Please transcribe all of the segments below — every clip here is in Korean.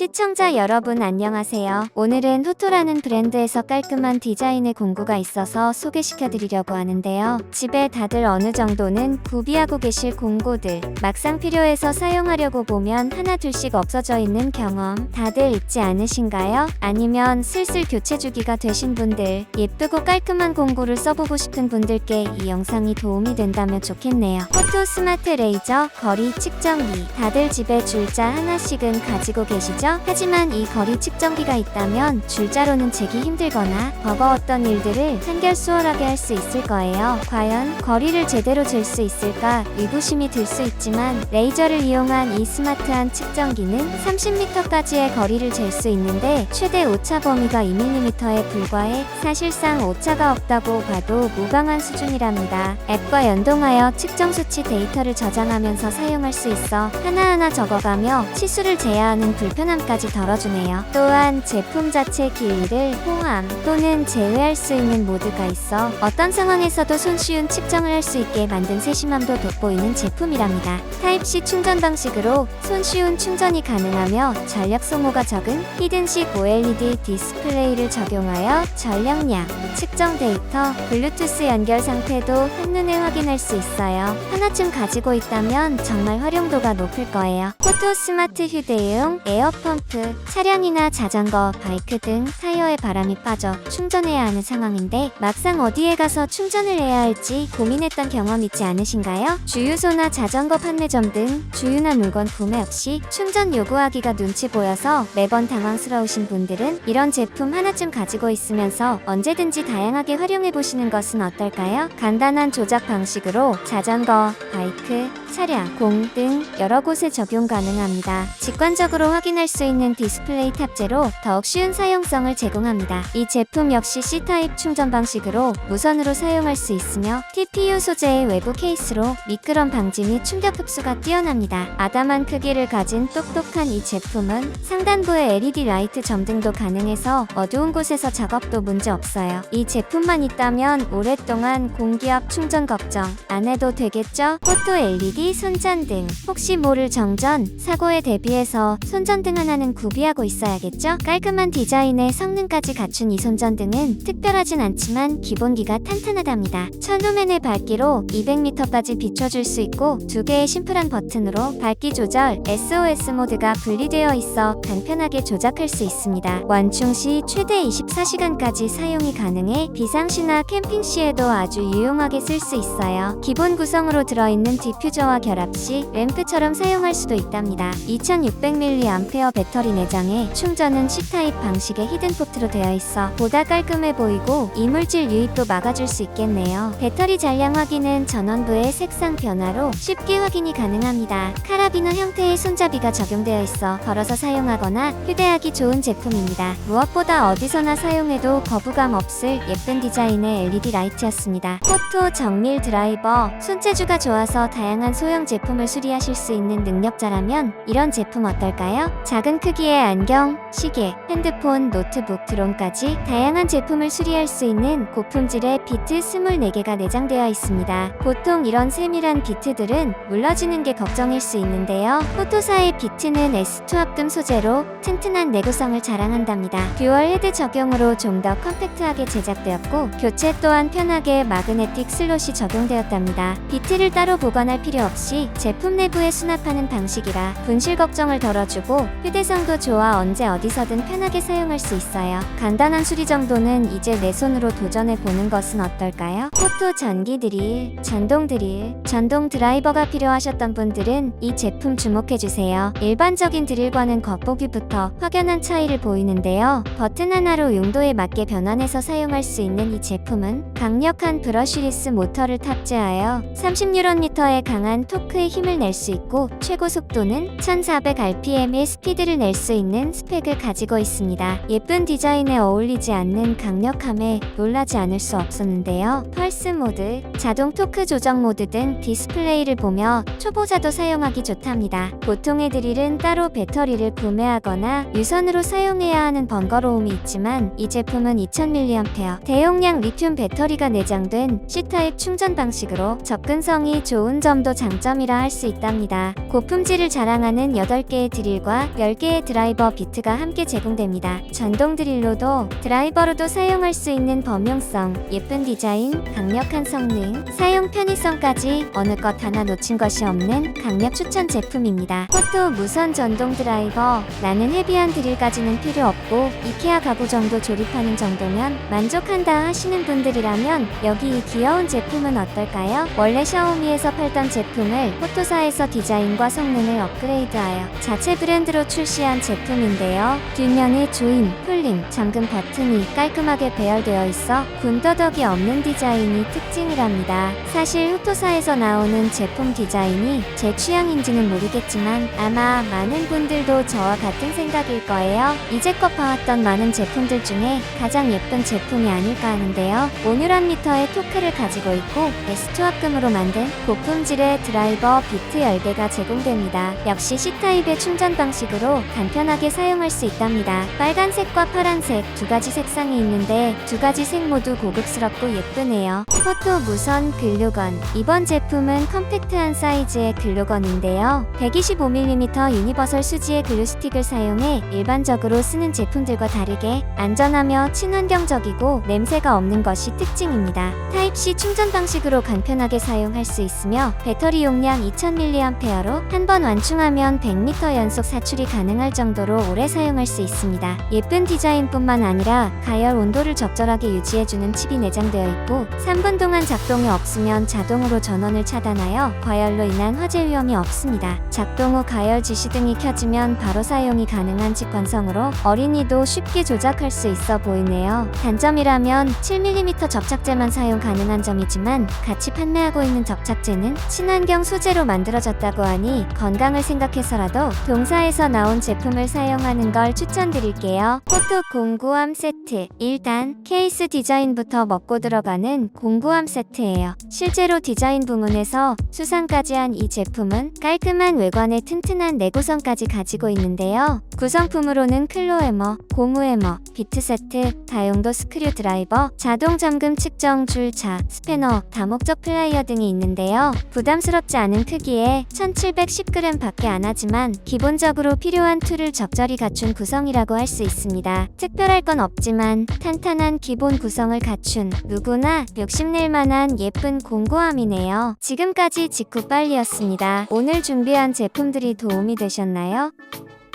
시청자 여러분 안녕하세요. 오늘은 후토라는 브랜드에서 깔끔한 디자인의 공구가 있어서 소개시켜 드리려고 하는데요. 집에 다들 어느 정도는 구비하고 계실 공구들 막상 필요해서 사용하려고 보면 하나 둘씩 없어져 있는 경험 다들 있지 않으신가요? 아니면 슬슬 교체 주기가 되신 분들 예쁘고 깔끔한 공구를 써보고 싶은 분들께 이 영상이 도움이 된다면 좋겠네요. 포토 스마트 레이저 거리 측정기 다들 집에 줄자 하나씩은 가지고 계시죠? 하지만 이 거리 측정기가 있다면 줄자로는 재기 힘들거나 버거웠던 일들을 한결 수월하게 할 수 있을 거예요. 과연 거리를 제대로 잴 수 있을까 의구심이 들 수 있지만 레이저를 이용한 이 스마트한 측정기는 30m까지의 거리를 잴 수 있는데 최대 오차 범위가 2mm에 불과해 사실상 오차가 없다고 봐도 무방한 수준이랍니다. 앱과 연동하여 측정 수치 데이터를 저장하면서 사용할 수 있어 하나하나 적어가며 치수를 제어하는 불편함 까지 덜어주네요. 또한 제품 자체 길이를 포함 또는 제외할 수 있는 모드가 있어 어떤 상황에서도 손쉬운 측정을 할 수 있게 만든 세심함도 돋보이는 제품이랍니다. 타입C 충전 방식으로 손쉬운 충전이 가능하며 전력 소모가 적은 히든식 OLED 디스플레이를 적용하여 전력량, 측정 데이터, 블루투스 연결 상태도 한눈에 확인할 수 있어요. 하나쯤 가지고 있다면 정말 활용도가 높을 거예요. 포토 스마트 휴대용 에어펌프, 차량이나 자전거, 바이크 등 타이어에 바람이 빠져 충전해야 하는 상황인데 막상 어디에 가서 충전을 해야 할지 고민했던 경험 있지 않으신가요? 주유소나 자전거 판매점 등 주유나 물건 구매 없이 충전 요구하기가 눈치 보여서 매번 당황스러우신 분들은 이런 제품 하나쯤 가지고 있으면서 언제든지 다양하게 활용해 보시는 것은 어떨까요? 간단한 조작 방식으로 자전거, 바이크, 차량, 공 등 여러 곳에 적용 가능 합니다. 직관적으로 확인할 수 있는 디스플레이 탑재로 더욱 쉬운 사용성을 제공합니다. 이 제품 역시 C타입 충전 방식으로 무선으로 사용할 수 있으며 TPU 소재의 외부 케이스로 미끄럼 방지 및 충격 흡수가 뛰어납니다. 아담한 크기를 가진 똑똑한 이 제품은 상단부에 LED 라이트 점등도 가능해서 어두운 곳에서 작업도 문제 없어요. 이 제품만 있다면 오랫동안 공기압 충전 걱정 안 해도 되겠죠? 포토 LED 손전등 혹시 모를 정전 사고에 대비해서 손전등 하나는 구비하고 있어야겠죠? 깔끔한 디자인에 성능까지 갖춘 이 손전등은 특별하진 않지만 기본기가 탄탄하답니다. 천루멘의 밝기로 200m까지 비춰줄 수 있고 두 개의 심플한 버튼으로 밝기 조절 SOS 모드가 분리되어 있어 간편하게 조작할 수 있습니다. 완충 시 최대 24시간까지 사용이 가능해 비상시나 캠핑 시에도 아주 유용하게 쓸 수 있어요. 기본 구성으로 들어있는 디퓨저와 결합 시 램프처럼 사용할 수도 있답니다. 2600mAh 배터리 내장에 충전은 C타입 방식의 히든 포트로 되어 있어 보다 깔끔해 보이고 이물질 유입도 막아줄 수 있겠네요. 배터리 잔량 확인은 전원부의 색상 변화로 쉽게 확인이 가능합니다. 카라비너 형태의 손잡이가 적용되어 있어 걸어서 사용하거나 휴대하기 좋은 제품입니다. 무엇보다 어디서나 사용해도 거부감 없을 예쁜 디자인의 LED 라이트였습니다. 포토 정밀 드라이버 손재주가 좋아서 다양한 소형 제품을 수리하실 수 있는 능력자라 면 이런 제품 어떨까요? 작은 크기의 안경, 시계, 핸드폰, 노트북, 드론까지 다양한 제품을 수리할 수 있는 고품질의 비트 24개가 내장되어 있습니다. 보통 이런 세밀한 비트들은 물러지는 게 걱정일 수 있는데요. 포토사의 비트는 S2 합금 소재로 튼튼한 내구성을 자랑한답니다. 듀얼 헤드 적용으로 좀 더 컴팩트하게 제작되었고 교체 또한 편하게 마그네틱 슬롯이 적용되었답니다. 비트를 따로 보관할 필요 없이 제품 내부에 수납하는 방식이라 분실 걱정을 덜어주고 휴대성도 좋아 언제 어디서든 편하게 사용할 수 있어요. 간단한 수리 정도는 이제 내 손으로 도전해 보는 것은 어떨까요? 포토 전기 드릴, 전동 드릴, 전동 드라이버가 필요하셨던 분들은 이 제품 주목해 주세요. 일반적인 드릴과는 겉보기부터 확연한 차이를 보이는데요. 버튼 하나로 용도에 맞게 변환해서 사용할 수 있는 이 제품은 강력한 브러쉬리스 모터를 탑재하여 30Nm의 강한 토크의 힘을 낼 수 있고 최고 속도는 1400rpm의 스피드를 낼 수 있는 스펙을 가지고 있습니다. 예쁜 디자인에 어울리지 않는 강력함에 놀라지 않을 수 없었는데요. 펄스 모드, 자동 토크 조정 모드 등 디스플레이를 보며 초보자도 사용하기 좋답니다. 보통의 드릴은 따로 배터리를 구매하거나 유선으로 사용해야 하는 번거로움이 있지만 이 제품은 2000mAh 대용량 리튬 배터리가 내장된 C타입 충전 방식으로 접근성이 좋은 점도 장점이라 할 수 있답니다. 고품질을 자랑하는 8개의 드릴과 10개의 드라이버 비트가 함께 제공됩니다. 전동 드릴로도 드라이버로도 사용할 수 있는 범용성, 예쁜 디자인, 강력한 성능, 사용 편의성까지 어느 것 하나 놓친 것이 없는 강력 추천 제품입니다. 포토 무선 전동 드라이버 나는 헤비한 드릴까지는 필요 없고 이케아 가구 정도 조립하는 정도면 만족한다 하시는 분들이라면 여기 이 귀여운 제품은 어떨까요? 원래 샤오미에서 팔던 제품을 포토사에서 디자인과 성능을 업그레이드하여 자체 브랜드로 출시한 제품인데요. 뒷면에 조임, 풀림, 잠금 버튼이 깔끔하게 배열되어 있어 군더더기 없는 디자인이 특징을 합니다. 사실 후토사에서 나오는 제품 디자인이 제 취향인지는 모르겠지만 아마 많은 분들도 저와 같은 생각일 거예요. 이제껏 봐왔던 많은 제품들 중에 가장 예쁜 제품이 아닐까 하는데요. 온유란 미터의 토크를 가지고 있고 S2 합금으로 만든 고품질의 드라이버 비트 10개가 제공됩니다. 역시 C타입의 충전 방식으로 간편하게 사용할 수 있답니다. 빨간색과 파란색 두 가지 색상이 있는데 두 가지 색 모두 고급스럽고 예쁘네요. 포토 무선 글루건 이번 제품은 컴팩트한 사이즈의 글루건인데요. 125mm 유니버설 수지의 글루스틱을 사용해 일반적으로 쓰는 제품들과 다르게 안전하며 친환경적이고 냄새가 없는 것이 특징입니다. 타입C 충전 방식으로 간편하게 사용할 수 있으며 배터리 용량 2000mAh로 한 번 완충 하면 100m 연속 사출이 가능할 정도로 오래 사용할 수 있습니다. 예쁜 디자인뿐만 아니라 가열 온도를 적절하게 유지해주는 칩이 내장되어 있고 3분 동안 작동이 없으면 자동으로 전원을 차단하여 과열로 인한 화재 위험이 없습니다. 작동 후 가열 지시 등이 켜지면 바로 사용이 가능한 직관성으로 어린이도 쉽게 조작할 수 있어 보이네요. 단점이라면 7mm 접착제만 사용 가능한 점이지만 같이 판매하고 있는 접착제는 친환경 소재로 만들어졌다고 하니 건강을 생각해서라도 동사에서 나온 제품을 사용하는 걸 추천드릴게요. 포토 공구함 세트. 일단 케이스 디자인부터 먹고 들어가는 공구함 세트예요. 실제로 디자인 부문에서 수상까지 한 이 제품은 깔끔한 외관에 튼튼한 내구성까지 가지고 있는데요. 구성품으로는 클로 해머, 고무 해머, 비트 세트, 다용도 스크류 드라이버, 자동 잠금 측정 줄차, 스패너, 다목적 플라이어 등이 있는데요. 부담스럽지 않은 크기에 1710g 밖에 안 하지만 기본적으로 필요한 툴을 적절히 갖춘 구성이라고 할 수 있습니다. 특별할 건 없지만 탄탄한 기본 구성을 갖춘 누구나 욕심낼 만한 예쁜 공구함이네요. 지금까지 직구 빨리였습니다. 오늘 준비한 제품들이 도움이 되셨나요?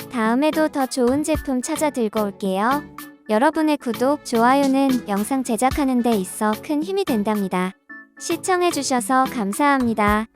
다음에도 더 좋은 제품 찾아 들고 올게요. 여러분의 구독, 좋아요는 영상 제작하는 데 있어 큰 힘이 된답니다. 시청해주셔서 감사합니다.